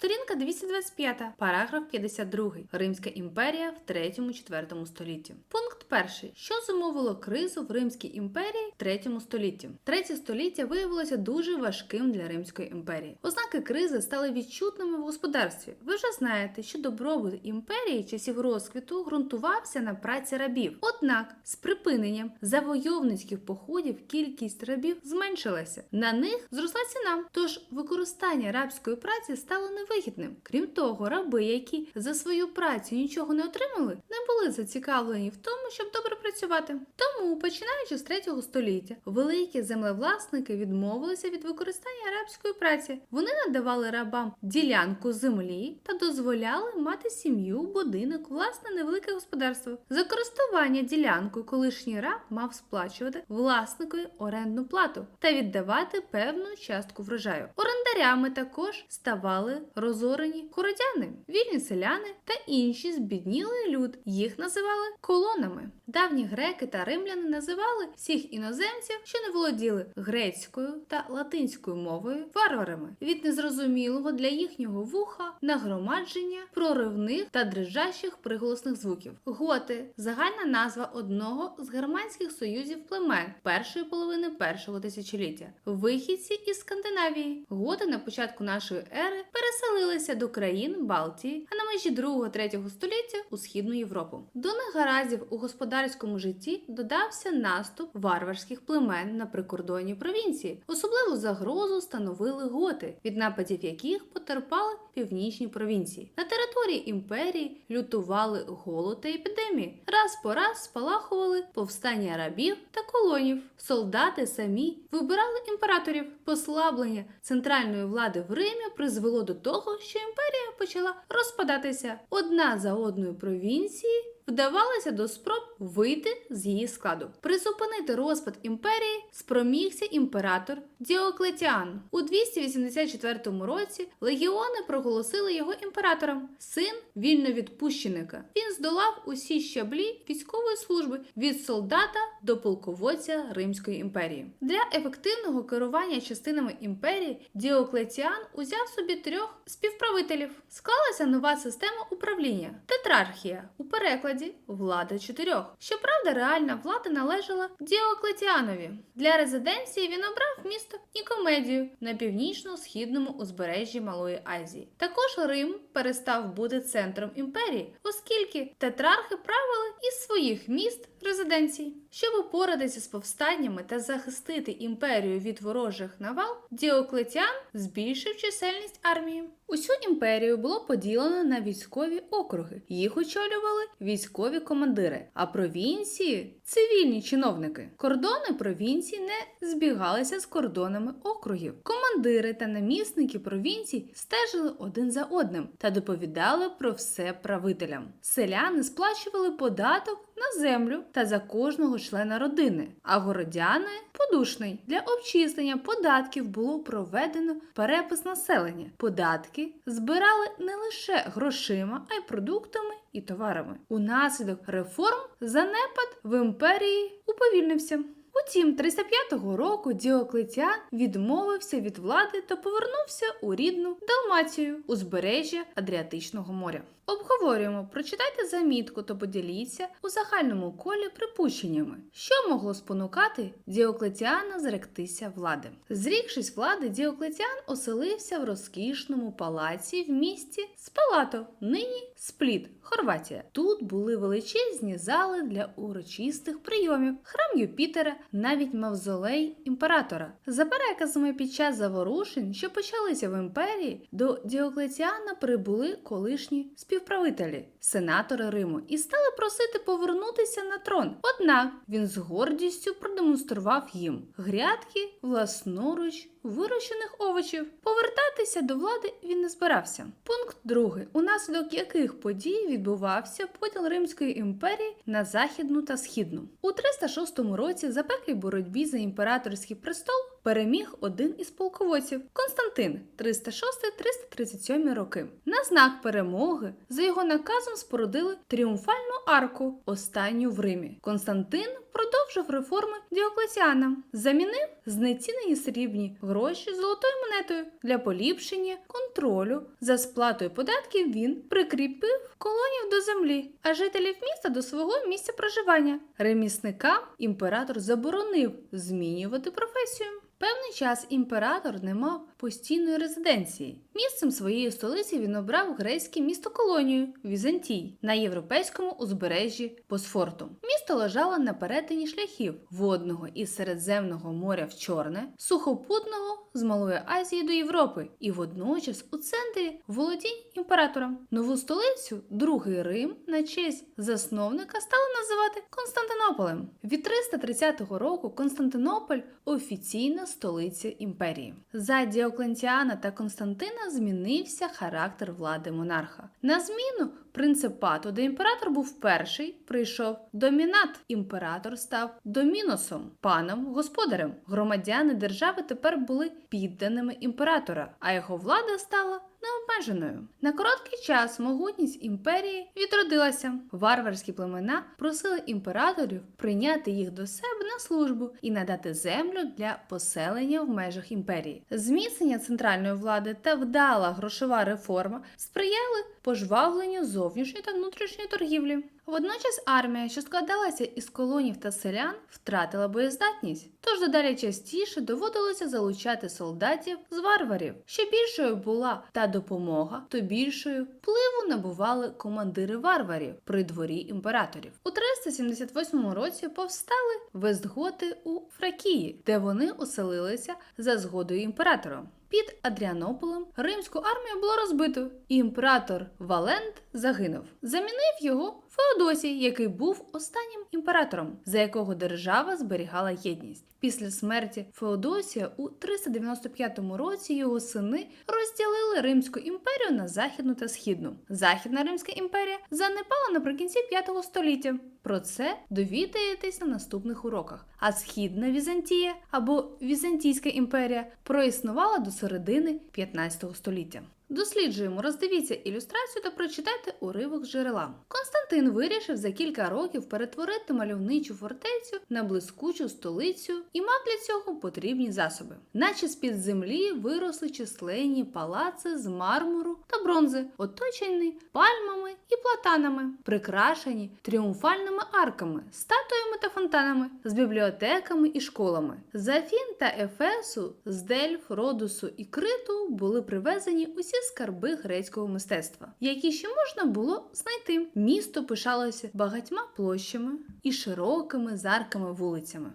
Сторінка 225, параграф 52. Римська імперія в 3-4 столітті. Пункт перший. Що зумовило кризу в Римській імперії в 3 столітті? Третє століття виявилося дуже важким для Римської імперії. Ознаки кризи стали відчутними в господарстві. Ви вже знаєте, що добробут імперії часів розквіту ґрунтувався на праці рабів. Однак з припиненням завойовницьких походів кількість рабів зменшилася. На них зросла ціна. Тож використання рабської праці стало невигідним. Крім того, раби, які за свою працю нічого не отримали, не були зацікавлені в тому, щоб добре працювати. Тому, починаючи з 3 століття, великі землевласники відмовилися від використання рабської праці. Вони надавали рабам ділянку землі та дозволяли мати сім'ю, будинок, власне невелике господарство. За користування ділянкою колишній раб мав сплачувати власникові орендну плату та віддавати певну частку врожаю. Орендарями також ставали розорені хородяни, вільні селяни та інші збіднілий люд. Їх називали колонами. Давні греки та римляни називали всіх іноземців, що не володіли грецькою та латинською мовою, варварами від незрозумілого для їхнього вуха нагромадження проривних та дрижащих приголосних звуків. Готи загальна назва одного з германських союзів племен першої половини першого тисячоліття. Вихідці із Скандинавії. Готи на початку нашої ери переселилися до країн Балтії, а на межі 2-3 століття у східну Європу. До негараздів у господарському житті додався наступ варварських племен на прикордонні провінції. Особливу загрозу становили готи, від нападів яких потерпали північні провінції. На території імперії лютували голод та епідемії. Раз по раз спалахували повстання рабів та колонів. Солдати самі вибирали імператорів. Послаблення центральної влади в Римі призвело до того, що імперія почала розпадатися. Одна за одною провінції вдавалися до спроб вийти з її складу. Призупинити розпад імперії спромігся імператор Діоклетіан. У 284 році легіони проголосили його імператором, син вільновідпущеника. Він здолав усі щаблі військової служби від солдата до полководця Римської імперії. Для ефективного керування частинами імперії Діоклетіан узяв собі трьох співправителів. Склалася нова система управління тетрархія у перекладі влада чотирьох. Щоправда, реальна влада належала Діоклетіанові. Для резиденції він обрав місто Нікомедію на північно-східному узбережжі Малої Азії. Також Рим перестав бути центром імперії, оскільки тетрархи правили із своїх міст резиденцій. Щоб упоратися з повстаннями та захистити імперію від ворожих навал, Діоклетіан збільшив чисельність армії. Усю імперію було поділено на військові округи. Їх очолювали військові командири, а провінції цивільні чиновники. Кордони провінцій не збігалися з кордонами округів. Командири та намісники провінцій стежили один за одним та доповідали про все правителям. Селяни сплачували податок на землю та за кожного члена родини, а городяни подушний. Для обчислення податків було проведено перепис населення. Податки збирали не лише грошима, а й продуктами і товарами. Унаслідок реформ занепад в імперії уповільнився. Утім, 305 року Діоклетіан відмовився від влади та повернувся у рідну Далмацію, узбережжя Адріатичного моря. Обговорюємо, прочитайте замітку та поділіться у загальному колі припущеннями, що могло спонукати Діоклетіана зректися влади. Зрікшись влади, Діоклетіан оселився в розкішному палаці в місті Спалато, нині Спліт, Хорватія. Тут були величезні зали для урочистих прийомів, храм Юпітера, навіть мавзолей імператора. За переказами під час заворушень, що почалися в імперії, до Діоклетіана прибули колишні співправителі, сенатори Риму, і стали просити повернутися на трон. Однак він з гордістю продемонстрував їм грядки власноруч вирощених овочів. Повертатися до влади він не збирався. Пункт другий, унаслідок яких подій відбувався поділ Римської імперії на західну та східну. У 306 році в запеклій боротьбі за імператорський престол переміг один із полководців Константин 306-337 роки. На знак перемоги за його наказом спорудили тріумфальну арку, останню в Римі. Константин продовжив реформи Діоклесіана, замінив знецінені срібні гроші золотою монетою для поліпшення контролю за сплатою податків. Він прикріпив колонів до землі, а жителів міста до свого місця проживання. Ремісникам імператор заборонив змінювати професію. Певний час імператор не мав постійної резиденції. Місцем своєї столиці він обрав грецьке місто колонію Візантій на європейському узбережжі Босфорту. Місто лежало на перетині шляхів водного із Середземного моря в Чорне, сухопутного з Малої Азії до Європи, і водночас у центрі володінь імператора. Нову столицю, другий Рим, на честь засновника стали називати Константинополем. Від 330 року Константинополь офіційна столиця імперії. За Діоклентіана та Константина змінився характер влади монарха. На зміну принципату, де імператор був перший, прийшов домінат. Імператор став доміносом, паном, господарем. Громадяни держави тепер були підданими імператора, а його влада стала необмеженою. На короткий час могутність імперії відродилася. Варварські племена просили імператорів прийняти їх до себе на службу і надати землю для поселення в межах імперії. Зміцнення центральної влади та вдала грошова реформа сприяли пожвавленню зовнішньої та внутрішньої торгівлі. Водночас армія, що складалася із колонів та селян, втратила боєздатність, тож дедалі частіше доводилося залучати солдатів з варварів. Що більшою була та допомога, то більшою впливу набували командири варварів при дворі імператорів. У 378 році повстали вестготи у Фракії, де вони оселилися за згодою імператора. Під Адріанополем римську армію було розбито, і імператор Валент загинув. Замінив його Феодосій, який був останнім імператором, за якого держава зберігала єдність. Після смерті Феодосія у 395 році його сини розділили Римську імперію на західну та східну. Західна Римська імперія занепала наприкінці 5 століття. Про це довідаєтесь на наступних уроках. А східна Візантія або Візантійська імперія проіснувала до середини 15 століття. Досліджуємо, роздивіться ілюстрацію та прочитайте уривок джерела. Константин вирішив за кілька років перетворити мальовничу фортецю на блискучу столицю і мав для цього потрібні засоби. Наче з-під землі виросли численні палаци з мармуру та бронзи, оточені пальмами і платанами, прикрашені тріумфальними арками, статуями та фонтанами, з бібліотеками і школами. З Афін та Ефесу, з Дельф, Родосу і Криту були привезені усі скарби грецького мистецтва, які ще можна було знайти. Місто пишалося багатьма площами і широкими зарками вулицями.